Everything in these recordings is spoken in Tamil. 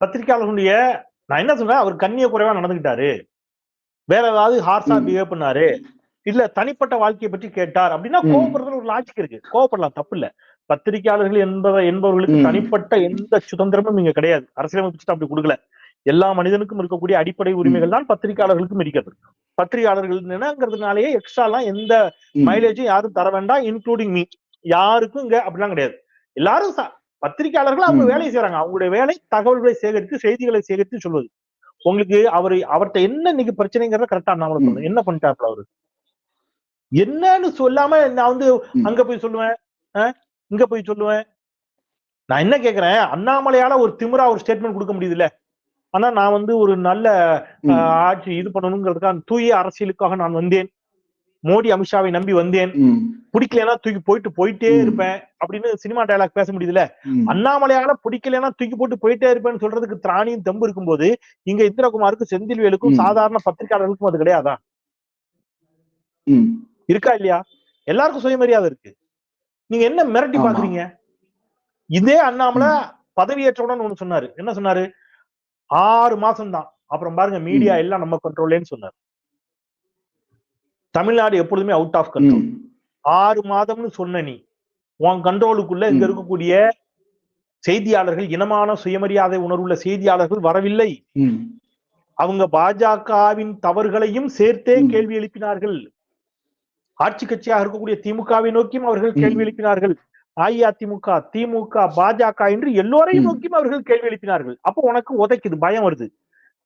பத்திரிகையாளர்களுடைய நான் என்ன சொல்றேன்? அவர் கண்ணிய குறைவா நடந்துகிட்டாரு. வேற ஏதாவது ஹார்ஸா. பிஹேவ் பண்ணாரு இல்ல தனிப்பட்ட வாழ்க்கையை பற்றி கேட்டார் அப்படின்னா ம். கோவப்படுறதுல ஒரு லாஜிக் இருக்கு. கோவப்படலாம் தப்பு இல்ல பத்திரிகையாளர்கள் என்பத என்பவர்களுக்கு. தனிப்பட்ட எந்த சுதந்திரமும் இங்க கிடையாது. அரசியலமைப்பு அப்படி கொடுக்கல. எல்லா மனிதனுக்கும் இருக்கக்கூடிய அடிப்படை உரிமைகள் தான் பத்திரிகையாளர்களுக்கும் இருக்கிறது. பத்திரிகையாளர்கள் என்னங்கிறதுனாலயே எக்ஸ்ட்ரா எல்லாம் எந்த. மைலேஜும் யாரும் தர வேண்டாம் இன்க்ளூடிங் மீ யாருக்கும் இங்க அப்படிலாம் கிடையாது. எல்லாரும் பத்திரிகையாளர்கள் அவங்க. வேலையை செய்யறாங்க அவங்களுடைய வேலை தகவல்களை சேகரித்து செய்திகளை சேகரித்து சொல்வது உங்களுக்கு அவர் அவர்ட்ட என்ன இன்னைக்கு பிரச்சனைங்கிறத கரெக்டா அண்ணாமலை ம். சொல்லணும் என்ன பண்ணிட்டாப்ல அவரு? என்னன்னு சொல்லாம நான் வந்து. அங்க போய் சொல்லுவேன். இங்க போய் சொல்லுவேன். நான் என்ன கேக்குறேன்? அண்ணாமலையால ஒரு திமிரா ஒரு ஸ்டேட்மெண்ட் கொடுக்க முடியுதுல்ல? ஆனா நான் வந்து ஒரு நல்ல ஆட்சி இது பண்ணணுங்கிறதுக்காக தூய அரசியலுக்காக நான் வந்தேன். மோடி அமித்ஷாவை நம்பி வந்தேன். பிடிக்கலன்னா தூக்கி போயிட்டு போயிட்டே. இருப்பேன் அப்படின்னு சினிமா டயலாக் பேச முடியுதுல. அண்ணாமலையால பிடிக்கலன்னா தூக்கி போட்டு போயிட்டே இருப்பேன்னு சொல்றதுக்கு திராணியும் தெம்பு இருக்கும்போது இங்க இந்திரகுமாருக்கும் செந்தில்வேலுக்கும். சாதாரண பத்திரிகையாளர்களுக்கும் அது கிடையாதா. இருக்கா இல்லையா எல்லாருக்கும் சுயமரியாதை இருக்கு நீங்க என்ன மிரட்டி. பாக்குறீங்க இதே அண்ணாமலை பதவியேற்றவுடன் ஒண்ணு சொன்னாரு என்ன சொன்னாரு ஆறு மாசம் தான் அப்புறம் பாருங்க மீடியா எல்லாம் நம்ம கண்ட்ரோல்லேன்னு சொன்னாரு தமிழ்நாடு எப்பொழுதுமே அவுட் ஆஃப் கண்ட்ரோல். ஆறு மாதம்னு சொன்ன நீ உன் கண்ட்ரோலுக்குள்ள இங்க. இருக்கக்கூடிய செய்தியாளர்கள் இனமான சுயமரியாதை உணர்வுள்ள செய்தியாளர்கள் வரவில்லை. அவங்க பாஜகவின் தவறுகளையும் சேர்த்தே. கேள்வி எழுப்பினார்கள் ஆட்சி கட்சியாக இருக்கக்கூடிய திமுகவை நோக்கியும் அவர்கள். கேள்வி எழுப்பினார்கள் அஇஅதிமுக திமுக பாஜக என்று எல்லோரையும். நோக்கியும் அவர்கள் கேள்வி எழுப்பினார்கள் அப்போ உனக்கு உதைக்குது பயம் வருது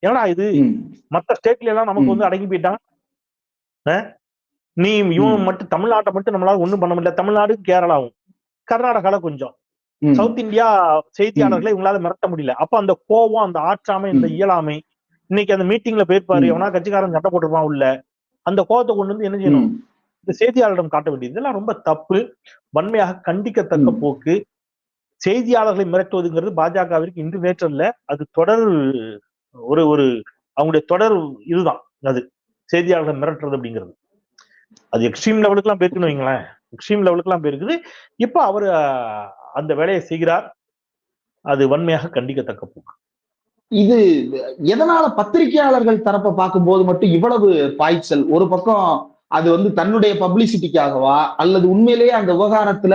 ஏன்னா இது ம். மத்த ஸ்டேட்ல எல்லாம் நமக்கு. வந்து அடங்கி போயிட்டான்? நீ இவன். மட்டும் தமிழ்நாட்டை மட்டும் நம்மளால ஒண்ணும் பண்ண முடியல தமிழ்நாடு கேரளாவும் கர்நாடகால கொஞ்சம். சவுத் இந்தியா செய்தியாளர்களை இவங்களால மிரட்ட முடியல அப்ப அந்த கோவம் அந்த ஆற்றாமை இந்த. இயலாமை இன்னைக்கு அந்த மீட்டிங்ல போயிருப்பாரு. எவனா கட்சிக்காரன் சட்டை போட்டிருப்பான் உள்ள அந்த கோவத்தை கொண்டு வந்து என்ன செய்யணும். இந்த செய்தியாளரிடம் காட்ட வேண்டியது இதெல்லாம் ரொம்ப தப்பு வன்மையாக கண்டிக்கத்தக்க. போக்கு செய்தியாளர்களை மிரட்டுவதுங்கிறது பாஜகவிற்கு இன்று நேற்றல்ல அது தொடர் ஒரு ஒரு அவங்களுடைய தொடர் இதுதான் அது செய்தியாளர்களை மிரட்டுறது அப்படிங்கிறது. அது எக்ஸ்ட்ரீம் லெவலுக்கு எல்லாம் போயிருக்குன்னு வைங்களேன். எக்ஸ்ட்ரீம் லெவலுக்கு எல்லாம் போயிருக்குது. இப்ப அவர் அந்த வேலையை செய்கிறார். அது வன்மையாக கண்டிக்கத்தக்க போக்கு. இது எதனால பத்திரிகையாளர்கள் தரப்பை பார்க்கும்போது மட்டும் இவ்வளவு பாய்ச்சல்? ஒரு பக்கம் அது வந்து தன்னுடைய பப்ளிசிட்டிக்காகவா அல்லது உண்மையிலேயே அந்த விவகாரத்துல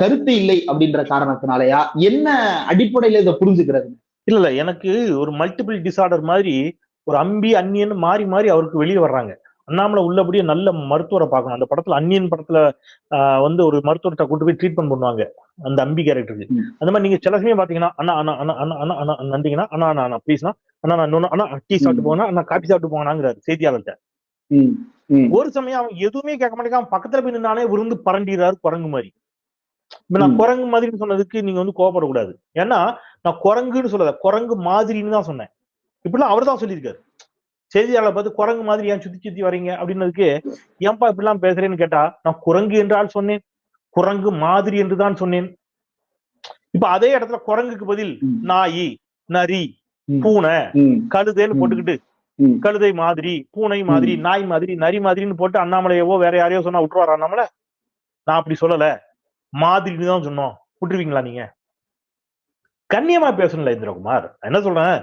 கருத்து இல்லை அப்படின்ற காரணத்தினாலயா? என்ன அடிப்படையில இதை புரிஞ்சுக்கிறது? இல்ல இல்ல. எனக்கு ஒரு மல்டிபிள் டிசார்டர் மாதிரி ஒரு அம்பி அந்நியன் மாறி மாறி அவருக்கு வெளியே வர்றாங்க அண்ணாமலை உள்ளபடியே நல்ல மருத்துவரை பார்க்கணும் அந்த படத்துல அந்நியன் படத்துல வந்து ஒரு மருத்துவர்கிட்ட கூட்டு போய் ட்ரீட்மெண்ட் பண்ணுவாங்க அந்த அம்பி கேரக்டருக்கு. அந்த மாதிரி நீங்க சில சமயம் பாத்தீங்கன்னா அண்ணா அண்ணா அண்ணா அண்ணா அண்ணா அண்ணா நந்திங்கன்னா அண்ணா அண்ணா ப்ளீஸ்னா அண்ணா நான் அண்ணா டீ சாப்பிட்டு. போனா அண்ணா காபி சாப்பிட்டு போனாங்கிறாரு செய்தியாளர்கிட்ட ஒரு சமயம் அவன் எதுவுமே கேட்க மாட்டேங்கான் பக்கத்துல போய் நின்னானே விருந்து பரண்டிடுறாரு குரங்கு மாதிரி இப்ப நான். குரங்கு மாதிரின்னு சொன்னதுக்கு நீங்க வந்து கோவப்படக்கூடாது ஏன்னா நான் குரங்குன்னு சொல்லல குரங்கு மாதிரின்னு தான் சொன்னேன் இப்படிலாம் அவர் தான் சொல்லியிருக்காரு. செய்தியாளர் பார்த்து குரங்கு மாதிரி ஏன் சுத்தி சுத்தி வரீங்க அப்படின்னதுக்கு ஏன்பா இப்படிலாம் பேசுறேன்னு கேட்டா நான் குரங்கு என்றால் சொன்னேன். குரங்கு மாதிரி என்று தான் சொன்னேன். இப்ப அதே இடத்துல குரங்குக்கு பதில். நாய் நரி. பூனை கழுதைன்னு. போட்டுக்கிட்டு. கழுதை மாதிரி பூனை மாதிரி நாய் மாதிரி நரி மாதிரின்னு போட்டு அண்ணாமலையவோ வேற யாரையோ சொன்னா விட்டுருவாரா அண்ணாமலை? நான் அப்படி சொல்லல. மாதிரின்னு தான் சொன்னோம். விட்டுருவீங்களா நீங்க? கண்ணியமா பேசணும்ல இந்திரகுமார். என்ன சொல்றேன்?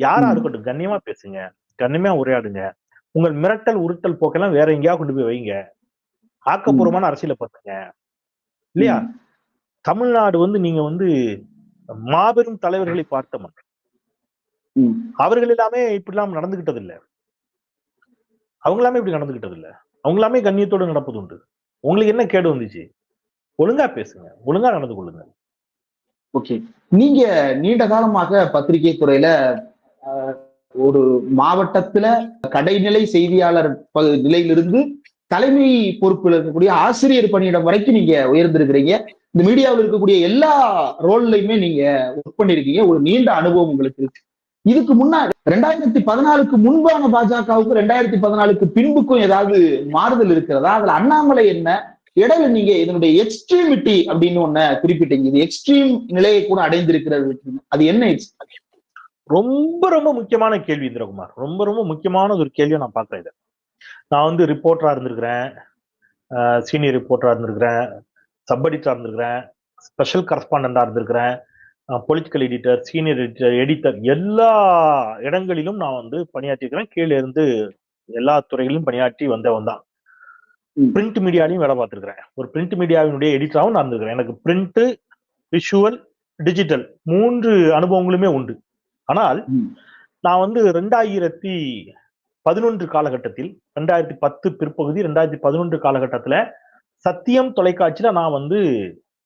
யாரா. இருக்கட்டும் கண்ணியமா பேசுங்க கண்ணியமா உரையாடுங்க. உங்கள் மிரட்டல் உருட்டல் போக்கெல்லாம் வேற எங்கேயா கொண்டு போய் வைங்க. ஆக்கப்பூர்வமான அரசியலை பண்ணுங்க இல்லையா? தமிழ்நாடு வந்து நீங்க வந்து மாபெரும் தலைவர்களை பார்த்த மன்றம். அவர்கள் எல்லாமே இப்படிலாம் நடந்துகிட்டது இல்ல. அவங்க எல்லாமே இப்படி நடந்துகிட்டது இல்ல. அவங்க எல்லாமே கண்ணியத்தோடு நடப்பது உண்டு. உங்களுக்கு என்ன கேடு வந்துச்சு? ஒழுங்கா பேசுங்க. ஒழுங்கா நடந்து கொள்ளுங்க. ஓகே. நீங்க நீண்ட காலமாக பத்திரிகை துறையில ஒரு மாவட்டத்துல கடைநிலை செய்தியாளர் நிலையிலிருந்து தலைமை பொறுப்பில் இருக்கக்கூடிய ஆசிரியர் பணியிடம் வரைக்கும் நீங்க உயர்ந்திருக்கிறீங்க. இந்த மீடியாவில் இருக்கக்கூடிய எல்லா ரோல்லையுமே நீங்க ஒர்க் பண்ணிருக்கீங்க. ஒரு நீண்ட அனுபவம் உங்களுக்கு இருக்கு. இதுக்கு முன்னாடி ரெண்டாயிரத்தி பதினாலுக்கு முன்பான பாஜகவுக்கும் ரெண்டாயிரத்தி பதினாலுக்கு பின்புக்கும் ஏதாவது மாறுதல் இருக்கிறதா? அதுல அண்ணாமலை என்ன? இடையில நீங்க இதனுடைய எக்ஸ்ட்ரீமிட்டி அப்படின்னு ஒண்ண குறிப்பிட்டீங்க. இது எக்ஸ்ட்ரீம் நிலையை கூட அடைந்திருக்கிறது. அது என்ன? ரொம்ப ரொம்ப முக்கியமான கேள்வி இந்திரகுமார். ரொம்ப ரொம்ப முக்கியமான ஒரு கேள்வியை நான் பார்க்கிறேன் இதை. நான் வந்து ரிப்போர்ட்டரா இருந்திருக்கிறேன். சீனியர் ரிப்போர்ட்டரா இருந்திருக்கிறேன். சப் எடிட்டரா இருந்திருக்கிறேன். ஸ்பெஷல் கரஸ்பாண்டண்டா இருந்திருக்கிறேன். Political editor senior editor editor எல்லா இடங்களிலும் நான் வந்து பணியாற்றிருக்கிறேன் கீழே இருந்து எல்லா துறைகளிலும் பணியாற்றி வந்தவன் தான். பிரிண்ட் மீடியாலையும் வேலை பார்த்திருக்கிறேன். ஒரு பிரிண்ட் மீடியாவினுடைய எடிட்டராகவும் நான் இருந்திருக்கிறேன். எனக்கு பிரிண்ட் விஷுவல் டிஜிட்டல் மூன்று அனுபவங்களுமே உண்டு. ஆனால். நான் வந்து ரெண்டாயிரத்தி பதினொன்று காலகட்டத்தில் ரெண்டாயிரத்தி பத்து பிற்பகுதி ரெண்டாயிரத்தி பதினொன்று காலகட்டத்துல சத்தியம் தொலைக்காட்சியில நான் வந்து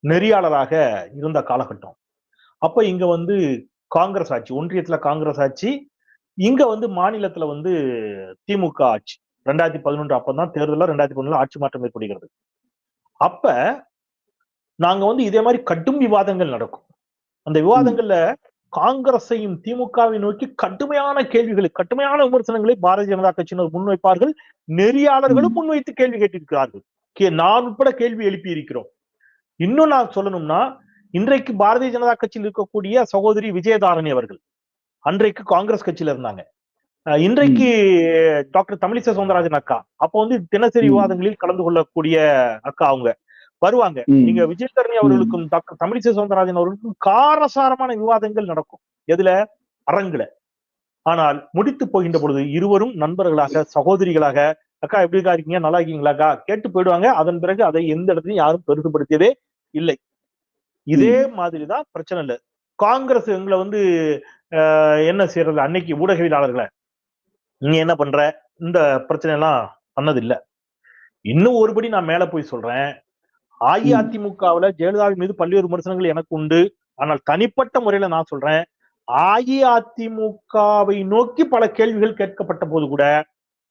நெறியாளராக இருந்த காலகட்டம். அப்ப இங்க வந்து காங்கிரஸ் ஆட்சி ஒன்றியத்துல காங்கிரஸ் ஆட்சி இங்க வந்து மாநிலத்துல வந்து திமுக ஆட்சி. ரெண்டாயிரத்தி பதினொன்று அப்பதான் தேர்தலில் ரெண்டாயிரத்தி பதினொன்று ஆட்சி மாற்றம் ஏற்படுகிறது. அப்ப நாங்க வந்து இதே மாதிரி கடும் விவாதங்கள் நடக்கும். அந்த விவாதங்கள்ல காங்கிரஸையும் திமுகவை நோக்கி கடுமையான கேள்விகளை கடுமையான விமர்சனங்களை பாரதிய ஜனதா கட்சியினர் முன்வைப்பார்கள் நெறியாளர்களும் முன்வைத்து கேள்வி கேட்டிருக்கிறார்கள். கே- நான் உட்பட கேள்வி எழுப்பி இருக்கிறோம் இன்னும் நான் சொல்லணும்னா இன்றைக்கு பாரதிய ஜனதா கட்சியில் இருக்கக்கூடிய சகோதரி விஜயதாரணி அவர்கள் அன்றைக்கு காங்கிரஸ் கட்சியில இருந்தாங்க. இன்றைக்கு டாக்டர் தமிழிசை சவுந்தரராஜன் அக்கா அப்போ வந்து தினசரி. விவாதங்களில் கலந்து கொள்ளக்கூடிய அக்கா அவங்க. வருவாங்க. நீங்க விஜயதரணி அவர்களுக்கும் டாக்டர் தமிழிசை சவுந்தரராஜன் அவர்களுக்கும் காரசாரமான விவாதங்கள் நடக்கும். எதுல? அரங்குல. ஆனால் முடித்து போகின்ற பொழுது இருவரும் நண்பர்களாக சகோதரிகளாக அக்கா எப்படி இருக்கா இருக்கீங்க? நல்லா இருக்கீங்களாக்கா கேட்டு போயிடுவாங்க. அதன் பிறகு அதை எந்த இடத்துலயும் யாரும் பெருசுபடுத்தியதே இல்லை. இதே மாதிரிதான் பிரச்சனை இல்லை. காங்கிரஸ் எங்களை வந்து என்ன செய்யறது? அன்னைக்கு ஊடகவியலாளர்களை. நீ என்ன பண்ற? இந்த பிரச்சனை எல்லாம் பண்ணது இல்ல இன்னும் ஒருபடி நான் மேல போய் சொல்றேன். அஇஅதிமுகவுல ஜெயலலிதாவின் மீது பல்வேறு விமர்சனங்கள் எனக்கு உண்டு. ஆனால் தனிப்பட்ட முறையில நான் சொல்றேன் அஇஅதிமுகவை நோக்கி பல கேள்விகள் கேட்கப்பட்ட போது கூட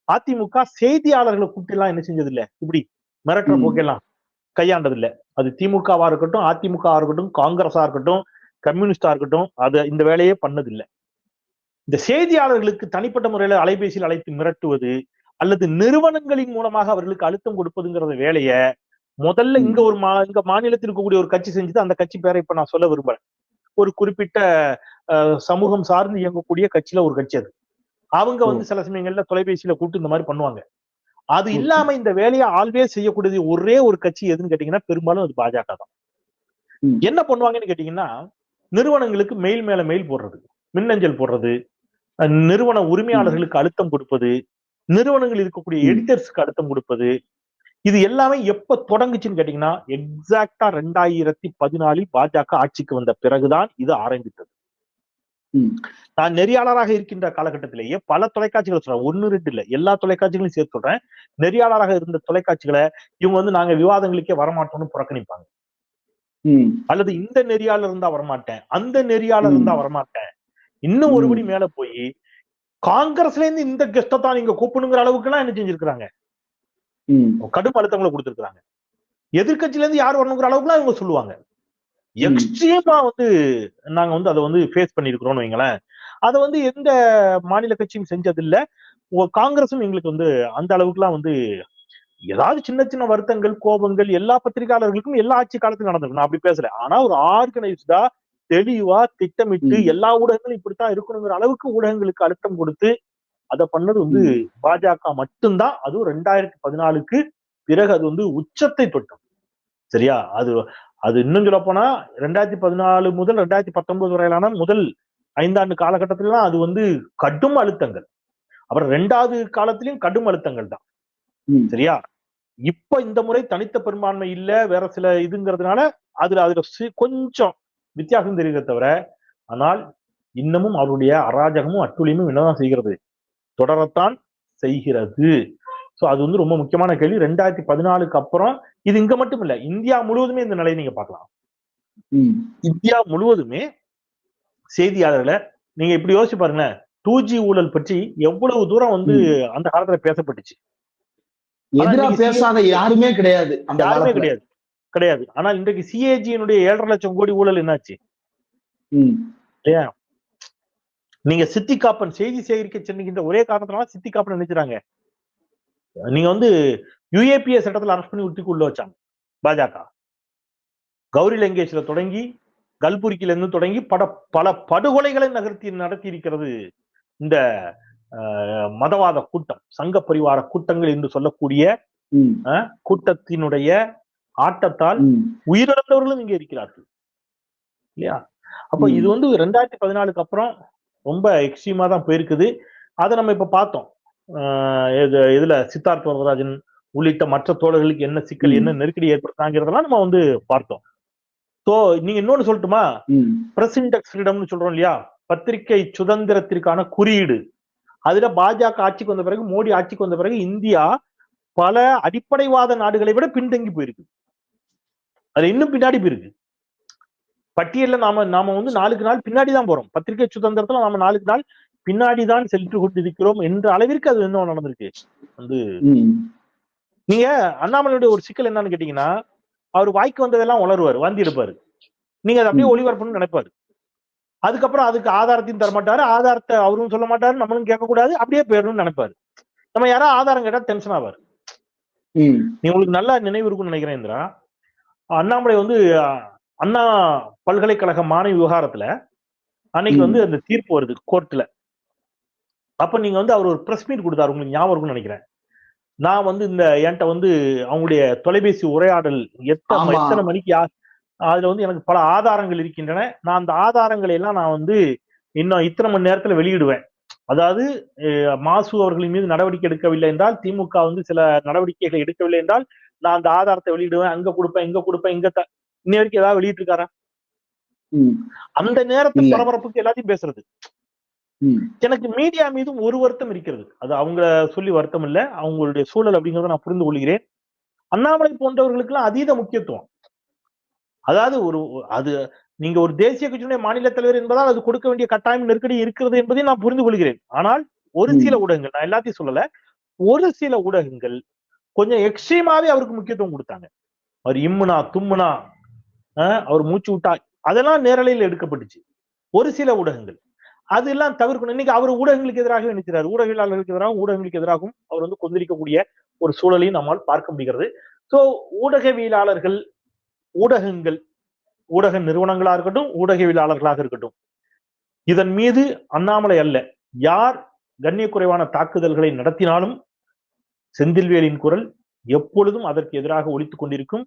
அதிமுக செய்தியாளர்களை கூப்பிட்டு எல்லாம் என்ன செஞ்சது இல்ல இப்படி மிரட்டுற. போக்கெல்லாம் கையாண்டது இல்ல அது திமுகவா இருக்கட்டும் அதிமுகவா இருக்கட்டும் காங்கிரஸா இருக்கட்டும் கம்யூனிஸ்டா இருக்கட்டும் அது இந்த வேலையே பண்ணது இல்ல இந்த செய்தியாளர்களுக்கு தனிப்பட்ட முறையில அலைபேசியில் அழைத்து மிரட்டுவது அல்லது நிறுவனங்களின் மூலமாக அவர்களுக்கு அழுத்தம் கொடுப்பதுங்கிற வேலைய முதல்ல இங்க ஒரு மா இங்க மாநிலத்தில் இருக்கக்கூடிய ஒரு கட்சி செஞ்சது அந்த கட்சி பேரை இப்ப நான் சொல்ல விரும்புறேன் ஒரு குறிப்பிட்ட அஹ், சமூகம் சார்ந்து இயங்கக்கூடிய கட்சியில ஒரு கட்சி அது. அவங்க வந்து சில சமயங்கள்ல தொலைபேசியில கூப்பிட்டு இந்த மாதிரி பண்ணுவாங்க. அது. இல்லாம இந்த வேலையை ஆல்வேஸ் செய்யக்கூடியது ஒரே ஒரு கட்சி எதுன்னு கேட்டீங்கன்னா பெரும்பாலும் அது பாஜக தான். என்ன பண்ணுவாங்கன்னு கேட்டீங்கன்னா நிறுவனங்களுக்கு மெயில் மேல மெயில் போடுறது. மின்னஞ்சல் போடுறது. நிறுவன உரிமையாளர்களுக்கு அழுத்தம் கொடுப்பது. நிறுவனங்கள் இருக்கக்கூடிய. எடிட்டர்ஸ்க்கு அழுத்தம் கொடுப்பது. இது எல்லாமே எப்ப தொடங்குச்சுன்னு கேட்டீங்கன்னா எக்ஸாக்டா ரெண்டாயிரத்தி பதினாலில் பாஜக ஆட்சிக்கு வந்த பிறகுதான் இது ஆரம்பித்தது. நான் நெறியாளராக இருக்கின்ற காலகட்டத்திலேயே பல தொலைக்காட்சிகளை சொல்றேன் ஒன்னு ரெண்டு இல்ல எல்லா தொலைக்காட்சிகளையும் சேர்த்து சொல்றேன் நெறியாளராக இருந்த தொலைக்காட்சிகளை இவங்க வந்து நாங்க விவாதங்களுக்கே வரமாட்டோம்னு புறக்கணிப்பாங்க. அல்லது இந்த நெறியாளர் இருந்தா வரமாட்டேன் அந்த நெறியாளர். இருந்தா வரமாட்டேன் இன்னும். ஒருபடி மேல போய் காங்கிரஸ்ல இருந்து இந்த கெஸ்ட தான் நீங்க கூப்பிடுங்கிற அளவுக்கு எல்லாம் என்ன செஞ்சிருக்காங்க ம். கடும் அழுத்தங்களை கொடுத்திருக்காங்க எதிர்க்கட்சியில இருந்து யார் வரணுங்கிற அளவுக்குலாம் இவங்க சொல்லுவாங்க. எக்ஸ்ட்ரீமா வந்து நாங்க வந்து அதை வந்து ஃபேஸ் பண்ணிருக்கிறோம்னு வைங்களேன். அதை வந்து எந்த மாநில கட்சியும் செஞ்சதில்ல. காங்கிரஸும் எங்களுக்கு வந்து அந்த அளவுக்குலாம் வந்து ஏதாவது சின்ன சின்ன வருத்தங்கள் கோபங்கள் எல்லா பத்திரிகையாளர்களுக்கும் எல்லா ஆட்சி காலத்துக்கும் நடந்திருக்கும் நான் அப்படி பேசல. ஆனா ஒரு ஆர்கனைஸ்டா தெளிவா திட்டமிட்டு. எல்லா ஊடகங்களும் இப்படித்தான் இருக்கணுங்கிற அளவுக்கு ஊடகங்களுக்கு அழுத்தம் கொடுத்து அதை பண்ணது வந்து பாஜக மட்டும்தான். அதுவும் ரெண்டாயிரத்தி பதினாலுக்கு பிறகு அது வந்து உச்சத்தை தொட்டும் சரியா? அது அது இன்னும் சொல்ல போனா ரெண்டாயிரத்தி பதினாலு முதல் ரெண்டாயிரத்தி பத்தொன்பது வரையிலான முதல் ஐந்தாண்டு காலகட்டத்திலாம் அது வந்து கடும் அழுத்தங்கள். அப்புறம் ரெண்டாவது காலத்திலயும் கடும் அழுத்தங்கள் தான். சரியா? இப்ப இந்த முறை தனித்த பெரும்பான்மை இல்ல வேற சில இதுங்கிறதுனால அதுல அதுல கொஞ்சம் வித்தியாசம் தெரிகிறத தவிர ஆனால் இன்னமும் அவருடைய அராஜகமும் அட்டுழியமும் என்னதான் செய்கிறது? தொடரத்தான் செய்கிறது. சோ அது வந்து ரொம்ப முக்கியமான கேள்வி. ரெண்டாயிரத்தி பதினாலுக்கு அப்புறம் இது இங்க மட்டும் இல்ல இந்தியா முழுவதுமே இந்த நிலையை நீங்க பார்க்கலாம். இந்தியா முழுவதுமே செய்தியாளர்களை நீங்க இப்படி யோசிச்சு பாருங்களேன் டூ ஜி ஊழல் பற்றி எவ்வளவு தூரம் வந்து அந்த காலத்துல பேசப்பட்டுச்சு. எதிரா பேசாத யாருமே கிடையாது யாருமே. கிடையாது. கிடையாது. ஆனால் இன்றைக்கு சிஏஜியினுடைய ஏழரை லட்சம் கோடி ஊழல் என்னாச்சு. இல்லையா? நீங்க சித்திகாப்பன் செய்தி சேகரிக்க சென்றுகின்ற ஒரே காரணத்தினால சித்திகாப்பன் நினைச்சுறாங்க நீங்க வந்து யுஏபிஏ சட்டத்தில் அரெஸ்ட் பண்ணி உத்திக்கு உள்ள வச்சாங்க பாஜக கௌரி லங்கேஷ்ல தொடங்கி கல்புர்கில இருந்து தொடங்கி பட பல படுகொலைகளை நகர்த்தி நடத்தி இருக்கிறது இந்த மதவாத கூட்டம் சங்க பரிவார கூட்டங்கள் என்று சொல்லக்கூடிய. கூட்டத்தினுடைய ஆட்டத்தால். உயிரிழந்தவர்களும் இங்கே இருக்கிறார்கள் இல்லையா அப்போ. இது வந்து ரெண்டாயிரத்தி பதினாலுக்கு அப்புறம் ரொம்ப எக்ஸ்ட்ரீமா தான் போயிருக்குது. அதை நம்ம இப்ப பார்த்தோம். இது இதுல சித்தார்த் வரதராஜன் உள்ளிட்ட மற்ற தோழர்களுக்கு என்ன சிக்கல். என்ன நெருக்கடி ஏற்படுத்தாங்கிறதெல்லாம் நம்ம வந்து பார்த்தோம். ஸோ நீங்க இன்னொன்னு சொல்லட்டுமா? பிரஸ் இண்டெக்ஸ் ஃப்ரீடம்னு சொல்றோம் இல்லையா? பத்திரிகை சுதந்திரத்திற்கான குறியீடு. அதுல பாஜக ஆட்சிக்கு வந்த பிறகு மோடி ஆட்சிக்கு வந்த பிறகு இந்தியா பல அடிப்படைவாத நாடுகளை விட பின்தங்கி போயிருக்கு. அது இன்னும் பின்னாடி போயிருக்கு. பட்டியல்ல நாம நாம வந்து நாளுக்கு நாள் பின்னாடி தான் போறோம். பத்திரிகை சுதந்திரத்துல நாம நாளுக்கு நாள் பின்னாடி தான் சென்று கொண்டிருக்கிறோம் என்ற அளவிற்கு அது இன்னும் நடந்திருக்கு. வந்து நீங்க அண்ணாமலையுடைய ஒரு சிக்கல் என்னன்னு கேட்டீங்கன்னா அவர் வாய்க்கு வந்ததெல்லாம் உளருவார் வாந்தி எடுப்பாரு நீங்க அதை அப்படியே. ஒளிபரப்புன்னு நினைப்பாரு. அதுக்கப்புறம் அதுக்கு ஆதாரத்தையும் தர மாட்டாரு ஆதாரத்தை அவரும் சொல்ல மாட்டாரு நம்மளும் கேட்கக்கூடாது அப்படியே போயிடணும்னு நினைப்பாரு. நம்ம யாராவது ஆதாரம் கேட்டா டென்ஷன் ஆவார். நீ உங்களுக்கு நல்லா நினைவு இருக்கும்னு நினைக்கிறேன் இந்திரா. அண்ணாமலை வந்து அண்ணா பல்கலைக்கழக மாணவி விவகாரத்துல அன்னைக்கு. வந்து அந்த தீர்ப்பு வருது கோர்ட்ல அப்ப நீங்க வந்து அவர் ஒரு பிரஸ் மீட் கொடுத்தாரு. உங்களுக்கு ஞாபகம் இருக்கும்னு நினைக்கிறேன். நான் வந்து இந்த என்கிட்ட வந்து அவங்களுடைய தொலைபேசி உரையாடல் எத்தனை. எத்தனை மணிக்கு அதுல வந்து எனக்கு பல ஆதாரங்கள் இருக்கின்றன. நான் அந்த ஆதாரங்களை எல்லாம் நான் வந்து இன்னும் இத்தனை மணி நேரத்துல வெளியிடுவேன். அதாவது மாசு அவர்களின் மீது நடவடிக்கை எடுக்கவில்லை என்றால் திமுக வந்து சில நடவடிக்கைகளை எடுக்கவில்லை என்றால் நான் அந்த ஆதாரத்தை வெளியிடுவேன். அங்க கொடுப்பேன் இங்க கொடுப்பேன் இங்க இன்ன வரைக்கும் ஏதாவது வெளியிட்டு இருக்காரா அந்த நேரத்து. பரபரப்புக்கு எல்லாத்தையும் பேசுறது. எனக்கு மீடியா மீதும் ஒரு வருத்தம் இருக்கிறது. அது அவங்க சொல்லி வருத்தம் இல்ல. அவங்களுடைய சூழல் அப்படிங்கறத நான் புரிந்து கொள்கிறேன். அண்ணாமலை போன்றவர்களுக்கெல்லாம் அதீத முக்கியத்துவம். அதாவது ஒரு அது நீங்க ஒரு தேசிய கட்சியினுடைய மாநில தலைவர் என்பதால் அது கொடுக்க வேண்டிய கட்டாயம் நெருக்கடி இருக்கிறது என்பதை நான் புரிந்து கொள்கிறேன். ஆனால் ஒரு. சில ஊடகங்கள் நான் எல்லாத்தையும் சொல்லல. ஒரு சில ஊடகங்கள் கொஞ்சம் எக்ஸ்ட்ரீமாவே அவருக்கு முக்கியத்துவம் கொடுத்தாங்க. அவர் இம்முனா தும்முனா அவர் மூச்சு விட்டா அதெல்லாம் நேரலையில் எடுக்கப்பட்டுச்சு. ஒரு சில ஊடகங்கள். அதெல்லாம் தவிர்க்கணும். இன்னைக்கு அவர் ஊடகங்களுக்கு எதிராக நினைக்கிறார். ஊடகவியலாளர்களுக்கு எதிராகவும் ஊடகங்களுக்கு எதிராகவும் அவர் வந்து கொந்தளிக்கக்கூடிய ஒரு சூழலையும் நம்மால் பார்க்க முடிகிறது. சோ ஊடகவியலாளர்கள் ஊடகங்கள் ஊடக நிறுவனங்களா இருக்கட்டும் ஊடகவியலாளர்களாக இருக்கட்டும் இதன் மீது அண்ணாமலை அல்ல. யார் கண்ணியக்குறைவான தாக்குதல்களை நடத்தினாலும் செந்தில்வேலின் குரல் எப்பொழுதும் அதற்கு எதிராக ஒழித்துக் கொண்டிருக்கும்